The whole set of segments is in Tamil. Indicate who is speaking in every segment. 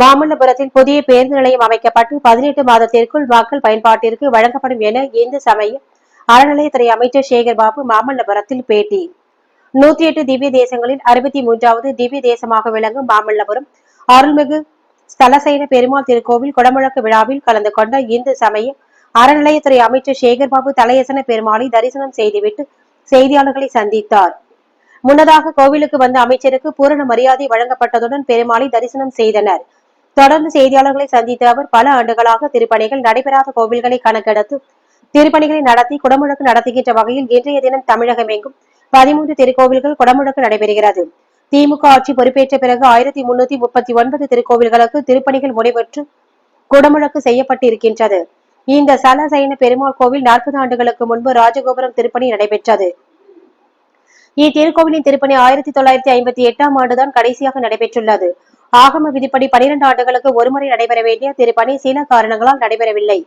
Speaker 1: மாமல்லபுரத்தில் புதிய பேருந்து நிலையம் அமைக்கப்பட்டு பதினெட்டு மாதத்திற்குள் மக்கள் பயன்பாட்டிற்கு வழங்கப்படும் என இந்து சமய அறநிலையத்துறை அமைச்சர் சேகர் பாபு மாமல்லபுரத்தில் பேட்டி. நூத்தி எட்டு திவ்ய தேசங்களில் அறுபத்தி மூன்றாவது திவ்ய தேசமாக விளங்கும் மாமல்லபுரம் அருள்மிகு ஸ்தலசைன பெருமாள் திருக்கோவில் குடமுழக்கு விழாவில் கலந்து கொண்ட இந்து சமய அறநிலையத்துறை அமைச்சர் சேகர்பாபு தலையசன பெருமாளை தரிசனம் செய்துவிட்டு செய்தியாளர்களை சந்தித்தார். முன்னதாக கோவிலுக்கு வந்த அமைச்சருக்கு பூரண மரியாதை வழங்கப்பட்டதுடன் பெருமாளை தரிசனம் செய்தனர். தொடர்ந்து செய்தியாளர்களை சந்தித்த அவர் பல ஆண்டுகளாக திருப்பணிகள் நடைபெறாத கோவில்களை கணக்கெடுத்து திருப்பணிகளை நடத்தி குடமுழக்கு நடத்துகின்ற வகையில் இன்றைய தினம் தமிழகமெங்கும் பதிமூன்று திருக்கோவில்கள் குடமுழக்கு நடைபெறுகிறது. திமுக ஆட்சி பொறுப்பேற்ற பிறகு ஆயிரத்தி முன்னூத்தி முப்பத்தி ஒன்பது திருக்கோவில்களுக்கு திருப்பணிகள் முடிவற்று குடமுழக்கு செய்யப்பட்டிருக்கின்றது. இந்த சலசைன பெருமாள் கோவில் நாற்பது ஆண்டுகளுக்கு முன்பு ராஜகோபுரம் திருப்பணி நடைபெற்றது. இத்திருக்கோவிலின் திருப்பணி ஆயிரத்தி தொள்ளாயிரத்தி ஐம்பத்தி எட்டாம் ஆண்டுதான் கடைசியாக நடைபெற்றுள்ளது. ஆகம விதிப்படி பனிரெண்டு ஆண்டுகளுக்கு ஒருமுறை நடைபெற வேண்டிய திருப்பணி சில காரணங்களால் நடைபெறவில்லை.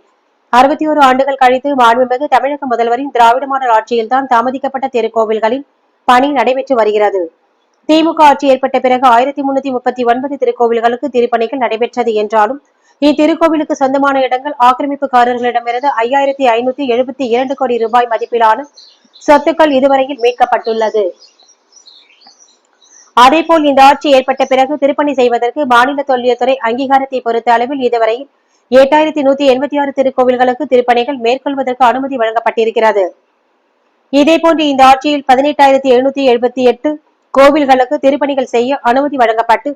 Speaker 1: அறுபத்தி ஒரு ஆண்டுகள் கழித்து மாண்புமிகு தமிழக முதல்வரின் திராவிட மாடல் ஆட்சியில்தான் தாமதிக்கப்பட்ட திருக்கோவில்களில் பணி நடைபெற்று வருகிறது. திமுக ஆட்சி ஏற்பட்ட பிறகு ஆயிரத்தி முன்னூத்தி முப்பத்தி ஒன்பது திருக்கோவில்களுக்கு திருப்பணிகள் நடைபெற்றது என்றாலும் இத்திருக்கோவிலுக்கு சொந்தமான இடங்கள் ஆக்கிரமிப்புக்காரர்களிடமிருந்து ஐயாயிரத்தி ஐநூத்தி எழுபத்தி இரண்டு கோடி ரூபாய் மதிப்பிலான சொத்துக்கள் இதுவரையில் மீட்கப்பட்டுள்ளது. அதேபோல் இந்த ஆட்சி ஏற்பட்ட பிறகு திருப்பணி செய்வதற்கு மாநில தொல்லியத்துறை அங்கீகாரத்தை பொறுத்த அளவில் இதுவரையில் எட்டாயிரத்தி நூத்தி எண்பத்தி ஆறு திருக்கோவில்களுக்கு திருப்பணிகள் மேற்கொள்வதற்கு அனுமதி வழங்கப்பட்டிருக்கிறது. இதேபோன்று இந்த ஆட்சியில் பதினெட்டாயிரத்தி எழுநூத்தி எழுபத்தி எட்டு கோவில்களுக்கு திருப்பணிகள் செய்ய அனுமதி வழங்கப்பட்டு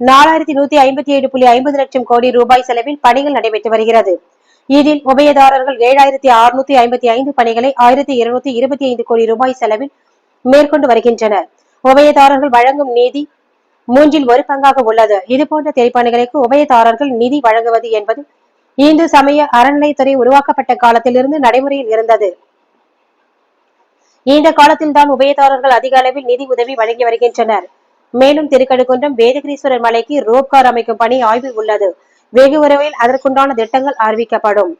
Speaker 1: நாலாயிரத்தி நூத்தி ஐம்பத்தி ஏழு புள்ளி ஐம்பது லட்சம் கோடி ரூபாய் செலவில் பணிகள் நடைபெற்று வருகிறது. இதில் உபயதாரர்கள் ஏழாயிரத்தி அறுநூத்தி ஐம்பத்தி ஐந்து பணிகளை ஆயிரத்தி இருநூத்தி இருபத்தி ஐந்து கோடி ரூபாய் செலவில் மேற்கொண்டு வருகின்றனர். உபயதாரர்கள் வழங்கும் நிதி மூன்றில் ஒரு பங்காக உள்ளது. இது போன்ற திரைப்பணிகளுக்கு உபயதாரர்கள் நிதி வழங்குவது என்பது இந்து சமய அறநிலைத்துறை உருவாக்கப்பட்ட காலத்திலிருந்து நடைமுறையில் இருந்தது. இந்த காலத்தில் தான் உபயதாரர்கள் அதிக அளவில் நிதி உதவி வழங்கி வருகின்றனர். மேலும் திருக்கடுகுன்றம் வேதகிரீஸ்வரர் மலைக்கு ரோப்கார் அமைக்கும் பணி ஆய்வில் உள்ளது. வெகு விரைவில் அதற்குண்டான திட்டங்கள் அறிவிக்கப்படும்.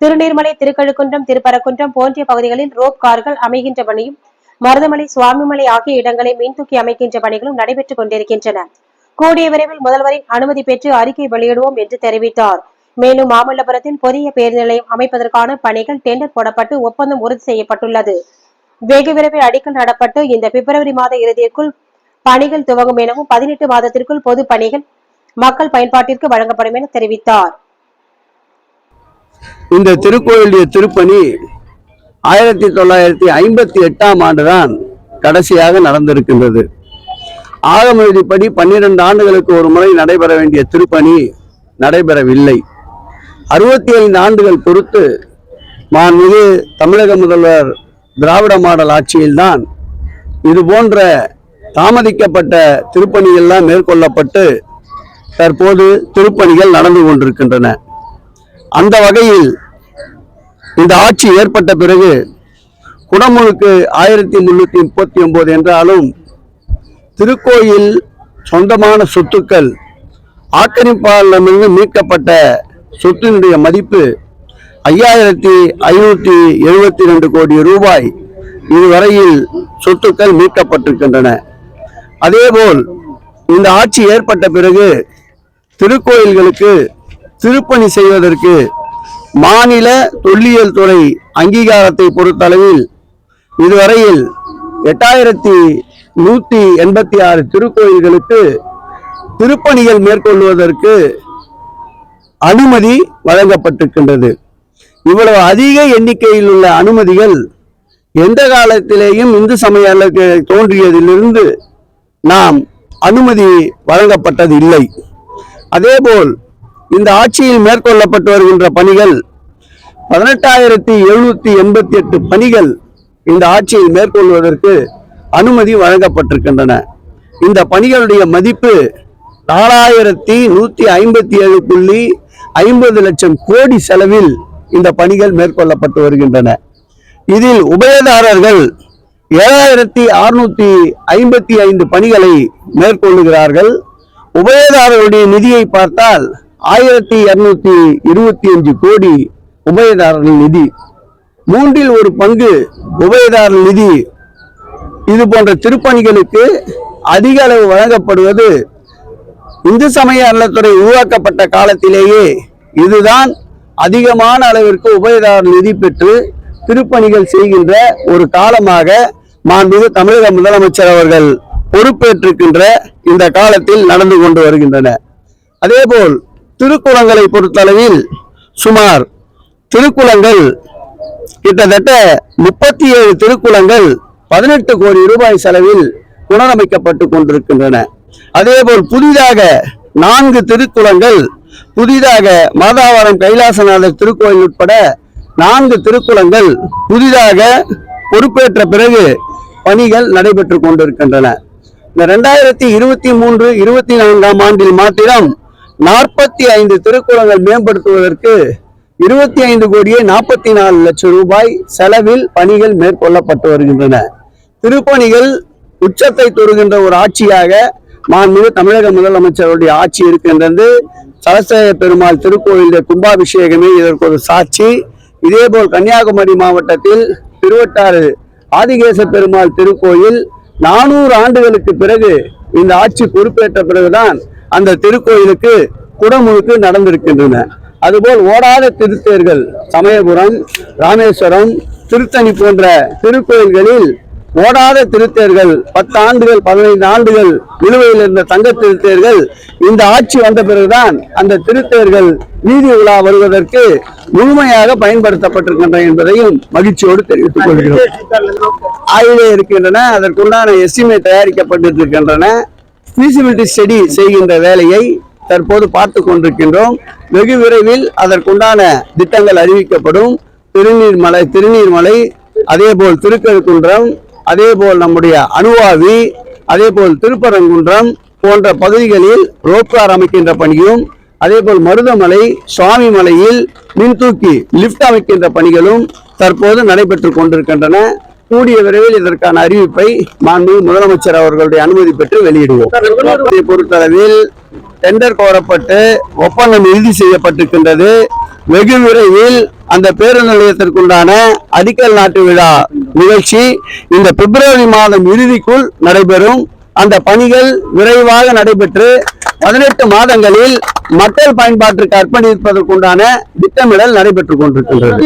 Speaker 1: திருநீர்மலை திருக்கழுக்குன்றம் திருப்பரக்குன்றம் போன்ற பகுதிகளில் ரோப் கார்கள் அமைகின்ற பணியும் மருதமலை சுவாமிமலை ஆகிய இடங்களை மின்தூக்கி அமைக்கின்ற பணிகளும் நடைபெற்றுக் கொண்டிருக்கின்றன. கூடிய விரைவில் முதல்வரின் அனுமதி பெற்று அறிக்கை வெளியிடுவோம் என்று தெரிவித்தார். மேலும் மாமல்லபுரத்தில் புதிய பேருந்து நிலையம் அமைப்பதற்கான பணிகள் டெண்டர் போடப்பட்டு ஒப்பந்தம் உறுதி செய்யப்பட்டுள்ளது. வெகு விரைவில் அடிக்கல் நடப்பட்டு இந்த பிப்ரவரி மாத இறுதிக்குள் பணிகள் துவங்கும் எனவும் பதினெட்டு மாதத்திற்குள் பொது பணிகள் மக்கள் பயன்பாட்டிற்கு வழங்கப்படும் என தெரிவித்தார்.
Speaker 2: இந்த திருக்கோயிலுடைய திருப்பணி ஆயிரத்தி தொள்ளாயிரத்தி ஐம்பத்தி எட்டாம் ஆண்டுதான் கடைசியாக நடந்திருக்கின்றது. ஆகம விதிப்படி பன்னிரண்டு ஆண்டுகளுக்கு ஒரு முறை நடைபெற வேண்டிய திருப்பணி நடைபெறவில்லை. அறுபத்தி ஐந்து ஆண்டுகள் பொறுத்து மாண்புமிகு தமிழக முதல்வர் திராவிட மாடல் ஆட்சியில்தான் இது போன்ற தாமதிக்கப்பட்ட திருப்பணிகள்லாம் மேற்கொள்ளப்பட்டு தற்போது திருப்பணிகள் நடந்து கொண்டிருக்கின்றன. அந்த வகையில் இந்த ஆட்சி ஏற்பட்ட பிறகு குடமுழுக்கு ஆயிரத்தி முன்னூற்றி முப்பத்தி ஒம்போது என்றாலும் திருக்கோயில் சொந்தமான சொத்துக்கள் ஆக்கிரமிப்பாளரிடமிருந்து மீட்கப்பட்ட சொத்தினுடைய மதிப்பு ஐயாயிரத்தி ஐநூற்றி எழுபத்தி ரெண்டு கோடி ரூபாய். இதுவரையில் சொத்துக்கள் மீட்கப்பட்டிருக்கின்றன. அதேபோல் இந்த ஆட்சி ஏற்பட்ட பிறகு திருக்கோயில்களுக்கு திருப்பணி செய்வதற்கு மாநில தொல்லியல் துறை அங்கீகாரத்தை பொறுத்தளவில் இதுவரையில் எட்டாயிரத்தி நூற்றி எண்பத்தி ஆறு திருக்கோயில்களுக்கு திருப்பணிகள் மேற்கொள்வதற்கு அனுமதி வழங்கப்பட்டிருக்கின்றது. இவ்வளவு அதிக எண்ணிக்கையில் உள்ள அனுமதிகள் எந்த காலத்திலேயும் இந்து சமயங்களுக்கு தோன்றியதிலிருந்து நாம் அனுமதி வழங்கப்பட்டது இல்லை அதேபோல் இந்த ஆட்சியில் மேற்கொள்ளப்பட்டு வருகின்ற பணிகள் பதினெட்டாயிரத்தி எழுநூத்தி எண்பத்தி எட்டு பணிகள் இந்த ஆட்சியை மேற்கொள்வதற்கு அனுமதி வழங்கப்பட்டிருக்கின்றன. இந்த பணிகளுடைய மதிப்பு நாலாயிரத்தி நூத்தி ஐம்பத்தி ஏழு புள்ளி ஐம்பது லட்சம் கோடி செலவில் இந்த பணிகள் மேற்கொள்ளப்பட்டு வருகின்றன. இதில் உபயதாரர்கள் ஏழாயிரத்தி அறுநூத்தி ஐம்பத்தி ஐந்து பணிகளை மேற்கொள்ளுகிறார்கள். உபயதாரர்களுடைய நிதியை பார்த்தால் ஆயிரத்தி இருநூத்தி இருபத்தி அஞ்சு கோடி உபயதாரர்கள் நிதி. மூன்றில் ஒரு பங்கு உபயதாரர் நிதி. இது போன்ற திருப்பணிகளுக்கு அதிக அளவு வழங்கப்படுவது இந்து சமய அறநிலத்துறை உருவாக்கப்பட்ட காலத்திலேயே இதுதான் அதிகமான அளவிற்கு உபயதாரர் நிதி பெற்று திருப்பணிகள் செய்கின்ற ஒரு காலமாக மாண்புமிகு தமிழக முதலமைச்சர் அவர்கள் பொறுப்பேற்றிருக்கின்ற இந்த காலத்தில் நடந்து கொண்டு வருகின்றன. அதேபோல் திருக்குளங்களை பொறுத்தளவில் சுமார் திருக்குளங்கள் கிட்டத்தட்ட முப்பத்தி ஏழு திருக்குளங்கள் பதினெட்டு கோடி ரூபாய் செலவில் புனரமைக்கப்பட்டு கொண்டிருக்கின்றன. அதேபோல் புதிதாக நான்கு திருக்குளங்கள் புதிதாக மாதாவரம் கைலாசநாதர் திருக்கோயில் உட்பட நான்கு திருக்குளங்கள் புதிதாக பொறுப்பேற்ற பிறகு பணிகள் நடைபெற்று கொண்டிருக்கின்றன. இந்த ரெண்டாயிரத்தி இருபத்தி மூன்று இருபத்தி நான்காம் ஆண்டில் மாத்திரம் நாற்பத்தி ஐந்து திருக்குளங்கள் மேம்படுத்துவதற்கு இருபத்தி ஐந்து கோடியே நாற்பத்தி நாலு லட்சம் ரூபாய் செலவில் பணிகள் மேற்கொள்ளப்பட்டு வருகின்றன. திருப்பணிகள் உச்சத்தை தொடுகின்ற ஒரு ஆட்சியாக மாண்புமிகு தமிழக முதலமைச்சருடைய ஆட்சி இருக்கின்றது. சரஸ்வர பெருமாள் திருக்கோயிலுடைய கும்பாபிஷேகமே இதற்கு ஒரு சாட்சி. இதேபோல் கன்னியாகுமரி மாவட்டத்தில் திருவட்டாறு ஆதிகேச பெருமாள் திருக்கோயில் நானூறு ஆண்டுகளுக்கு பிறகு இந்த ஆட்சி பொறுப்பேற்ற பிறகுதான் அந்த திருக்கோயிலுக்கு குடமுழுக்கு நடந்திருக்கின்றன. அதுபோல் ஓடாத திருத்தேர்கள் சமயபுரம் ராமேஸ்வரம் திருத்தணி போன்ற திருக்கோயில்களில் ஓடாத திருத்தேர்கள் பத்து ஆண்டுகள் பதினைந்து ஆண்டுகள் நிலுவையில் இருந்த தங்க திருத்தேர்கள் இந்த ஆட்சி வந்த பிறகுதான் அந்த திருத்தேர்கள் வீதி உலா வருவதற்கு முழுமையாக பயன்படுத்தப்பட்டிருக்கின்றன என்பதையும் மகிழ்ச்சியோடு தெரிவித்துக் கொள்கிறோம். ஆய்விலே இருக்கின்றன அதற்குண்டான எஸ்டிமேட் தயாரிக்கப்பட்டு இருக்கின்றன ஃபீசிபிலிட்டி ஸ்டடி செய்கின்ற வேலையை தற்போது பார்த்து கொண்டிருக்கின்றோம். வெகு விரைவில் அதற்குண்டான திட்டங்கள் அறிவிக்கப்படும். திருநீர்மலை திருநீர்மலை அதேபோல் திருக்கருக்குன்றம் அதேபோல் நம்முடைய அணுவாவி அதேபோல் திருப்பரங்குன்றம் போன்ற பகுதிகளில் ரோப்கார் அமைக்கின்ற பணியும் அதேபோல் மருதமலை சுவாமி மலையில் மின்தூக்கி லிப்ட் அமைக்கின்ற பணிகளும் தற்போது நடைபெற்றுக் கொண்டிருக்கின்றன. கூடிய விரைவில் இதற்கான அறிவிப்பை மாண்பு முதலமைச்சர் அவர்களுடைய அனுமதி பெற்று வெளியிடுவோம். பொறுத்தளவில் டெண்டர் கோரப்பட்டு ஒப்பந்தம் இறுதி செய்யப்பட்டிருக்கின்றது. வெகு விரைவில் அந்த பேருந்து நிலையத்திற்குண்டான அடிக்கல் நாட்டு விழா நிகழ்ச்சி இந்த பிப்ரவரி மாதம் இறுதிக்குள் நடைபெறும். அந்த பணிகள் விரைவாக நடைபெற்று பதினெட்டு மாதங்களில் மக்கள் பயன்பாட்டிற்கு அர்ப்பணிப்பதற்குண்டான திட்டமிடல் நடைபெற்றுக் கொண்டிருக்கின்றது.